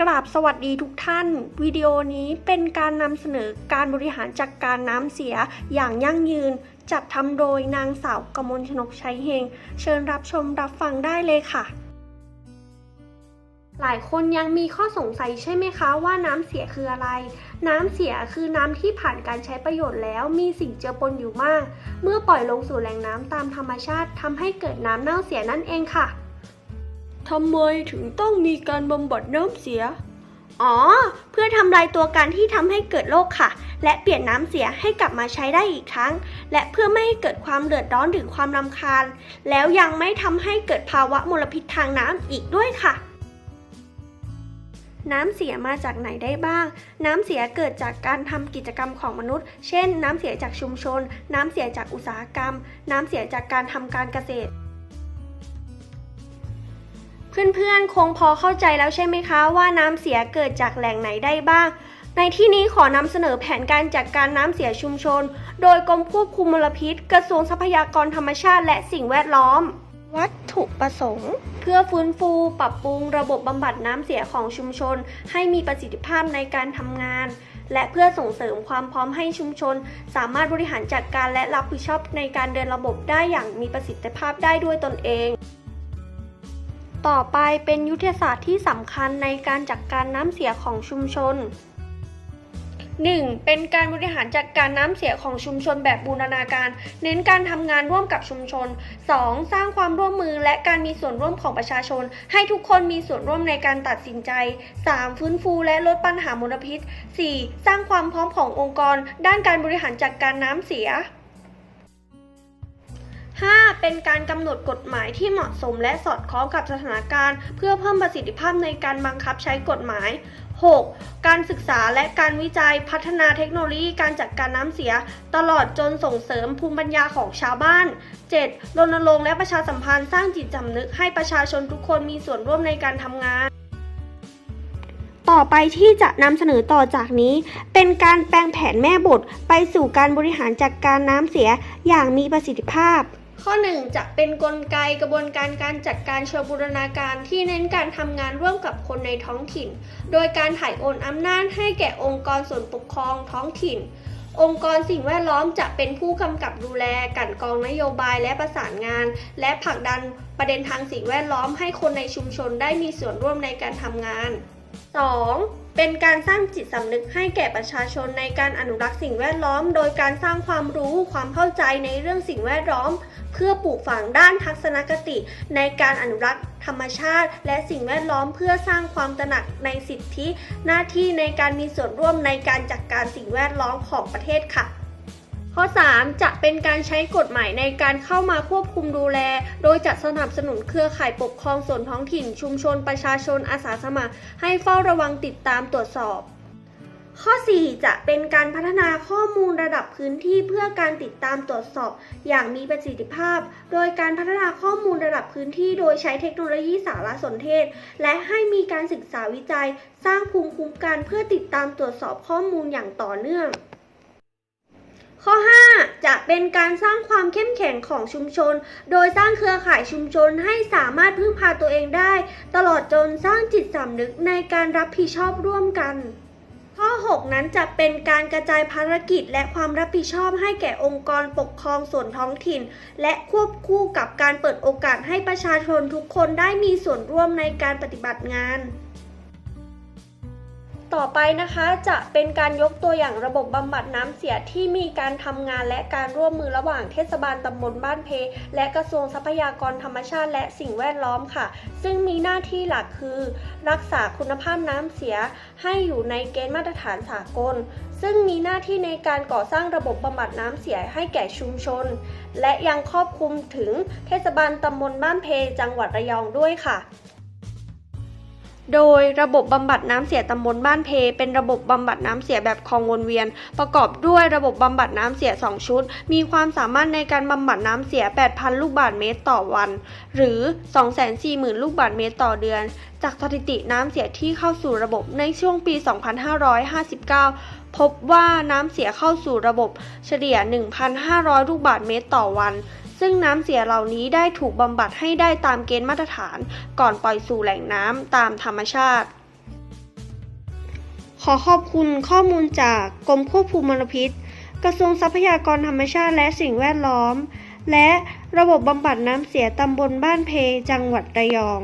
กราบสวัสดีทุกท่าน วิดีโอนี้เป็นการนำเสนอการบริหารจัดการน้ำเสียอย่างยั่งยืน จัดทำโดยนางสาวกมลชนกชัยเฮง เชิญรับชมรับฟังได้เลยค่ะ หลายคนยังมีข้อสงสัยใช่ไหมคะว่าน้ำเสียคืออะไร น้ำเสียคือน้ำที่ผ่านการใช้ประโยชน์แล้วมีสิ่งเจือปนอยู่มาก เมื่อปล่อยลงสู่แหล่งน้ำตามธรรมชาติทำให้เกิดน้ำเน่าเสียนั่นเองค่ะ ทำไมถึงต้องมีการบำบัดน้ำเสีย อ๋อ เพื่อทำลายตัวการที่ทำให้เกิดโรคค่ะ และเปลี่ยนน้ำเสียให้กลับมาใช้ได้อีกครั้ง และเพื่อไม่ให้เกิดความเดือดร้อนหรือความรำคาญ แล้วยังไม่ทำให้เกิดภาวะมลพิษทางน้ำอีกด้วยค่ะน้ำเสียมาจากไหนได้บ้าง น้ำเสียเกิดจากการทำกิจกรรมของมนุษย์ เช่น น้ำเสียจากชุมชน น้ำเสียจากอุตสาหกรรม น้ำเสียจากการทำการเกษตร เพื่อนๆ คงพอเข้าใจแล้วใช่ไหมคะว่าน้ำเสียเกิดจากแหล่งไหนได้บ้าง ในที่นี้ขอนำเสนอแผนการจัดการน้ำเสียชุมชน โดยกรมควบคุมมลพิษ กระทรวงทรัพยากรธรรมชาติและสิ่งแวดล้อม วัตถุประสงค์ เพื่อฟื้นฟูปรับปรุงระบบบำบัดน้ำเสียของชุมชน ให้มีประสิทธิภาพในการทำงาน และเพื่อส่งเสริมความพร้อมให้ชุมชน สามารถบริหารจัดการและรับผิดชอบในการเดินระบบได้อย่างมีประสิทธิภาพได้ด้วยตนเอง ต่อไปเป็นยุทธศาสตร์ที่สำคัญในการจัดการน้ำเสียของชุมชน 1. เป็นการบริหารจัดการน้ำเสียของชุมชนแบบบูรณาการ เน้นการทำงานร่วมกับชุมชน 2. สร้างความร่วมมือและการมีส่วนร่วมของประชาชน ให้ทุกคนมีส่วนร่วมในการตัดสินใจ 3. ฟื้นฟูและลดปัญหามลพิษ 4. สร้างความพร้อมขององค์กร ด้านการบริหารจัดการน้ำเสีย 5. เป็นการกำหนดกฎหมายที่เหมาะสมและสอดคล้องกับสถานการณ์ เพื่อเพิ่มประสิทธิภาพในการบังคับใช้กฎหมาย 6. การศึกษาและการวิจัยพัฒนาเทคโนโลยีการจัดการน้ำเสีย ตลอดจนส่งเสริมภูมิปัญญาของชาวบ้าน 7. รณรงค์และประชาสัมพันธ์สร้างจิตสำนึกให้ประชาชนทุกคนมีส่วนร่วมในการทำงาน ต่อไปที่จะนำเสนอต่อจากนี้ เป็นการแปลงแผนแม่บทไปสู่การบริหารจัดการน้ำเสียอย่างมีประสิทธิภาพ ข้อ 1 จะเป็นนกลไกกระบวนการการจัดการเชิงบูรณาการที่เน้นการทำงานร่วมกับคนในท้องถิ่น โดยการถ่ายโอนอำนาจให้แก่องค์กรส่วนปกครองท้องถิ่น องค์กรสิ่งแวดล้อมจะเป็นผู้กำกับดูแลกันกรองนโยบายและประสานงาน และผลักดันประเด็นทางสิ่งแวดล้อมให้คนในชุมชนได้มีส่วนร่วมในการทำงาน 2. เป็นการสร้างจิตสำนึกให้แก่ประชาชนในการอนุรักษ์สิ่งแวดล้อม โดยการสร้างความรู้ความเข้าใจในเรื่องสิ่งแวดล้อม เพื่อปลูกฝังด้านทัศนคติ ในการอนุรักษ์ธรรมชาติ และสิ่งแวดล้อมเพื่อสร้างความตระหนักในสิทธิ หน้าที่ในการมีส่วนร่วมในการจัดการสิ่งแวดล้อมของประเทศค่ะ ข้อ 3 จะเป็นการใช้กฎหมายในการเข้ามาควบคุมดูแล โดยจะสนับสนุนเครือข่ายปกครองส่วนท้องถิ่น ชุมชนประชาชนอาสาสมัคร ให้เฝ้าระวังติดตามตรวจสอบ ข้อ 4 จะเป็นการพัฒนาข้อมูลระดับพื้นที่เพื่อการติดตามตรวจสอบ อย่างมีประสิทธิภาพ โดยการพัฒนาข้อมูลระดับพื้นที่ โดยใช้เทคโนโลยีสารสนเทศ และให้มีการศึกษาวิจัย สร้างภูมิคุ้มกันเพื่อติดตามตรวจสอบข้อมูลอย่างต่อเนื่อง จะเป็นการสร้างความเข้มแข็งของชุมชน โดยสร้างเครือข่ายชุมชนให้สามารถพึ่งพาตัวเองได้ ตลอดจนสร้างจิตสำนึกในการรับผิดชอบร่วมกันข้อ 6 นั้นจะเป็นการกระจายภารกิจและความรับผิดชอบให้แก่องค์กรปกครองส่วนท้องถิ่น และควบคู่กับการเปิดโอกาสให้ประชาชนทุกคนได้มีส่วนร่วมในการปฏิบัติงาน ต่อไปนะคะจะเป็นการยกตัวอย่างระบบบำบัดน้ำเสียที่มีการทำงานและการร่วมมือระหว่างเทศบาลตำบลบ้านเพ และกระทรวงทรัพยากรธรรมชาติและสิ่งแวดล้อมค่ะ ซึ่งมีหน้าที่หลักคือ รักษาคุณภาพน้ำเสียให้อยู่ในเกณฑ์มาตรฐานสากล ซึ่งมีหน้าที่ในการก่อสร้างระบบบำบัดน้ำเสียให้แก่ชุมชน และยังครอบคลุมถึงเทศบาลตำบลบ้านเพจังหวัดระยองด้วยค่ะ โดยระบบบำบัดน้ำเสียตำบลบ้านเพ เป็นระบบบำบัดน้ำเสียแบบคลองวนเวียน ประกอบด้วยระบบบำบัดน้ำเสีย 2 ชุด มีความสามารถในการบำบัดน้ำเสีย 8,000 ลูกบาศก์เมตรต่อวัน หรือ 240,000 ลูกบาศก์เมตรต่อเดือน จากสถิติน้ำเสียที่เข้าสู่ระบบในช่วงปี 2559 พบว่าน้ำเสียเข้าสู่ระบบเฉลี่ย 1,500 ลูกบาศก์เมตรต่อวัน ซึ่งน้ำเสียเหล่านี้ได้ถูกบำบัดให้ได้ตามเกณฑ์มาตรฐาน ก่อนปล่อยสู่แหล่งน้ำตามธรรมชาติ ขอขอบคุณข้อมูลจากกรมควบคุมมลพิษ กระทรวงทรัพยากรธรรมชาติและสิ่งแวดล้อม และระบบบำบัดน้ำเสียตำบลบ้านเพจังหวัดระยอง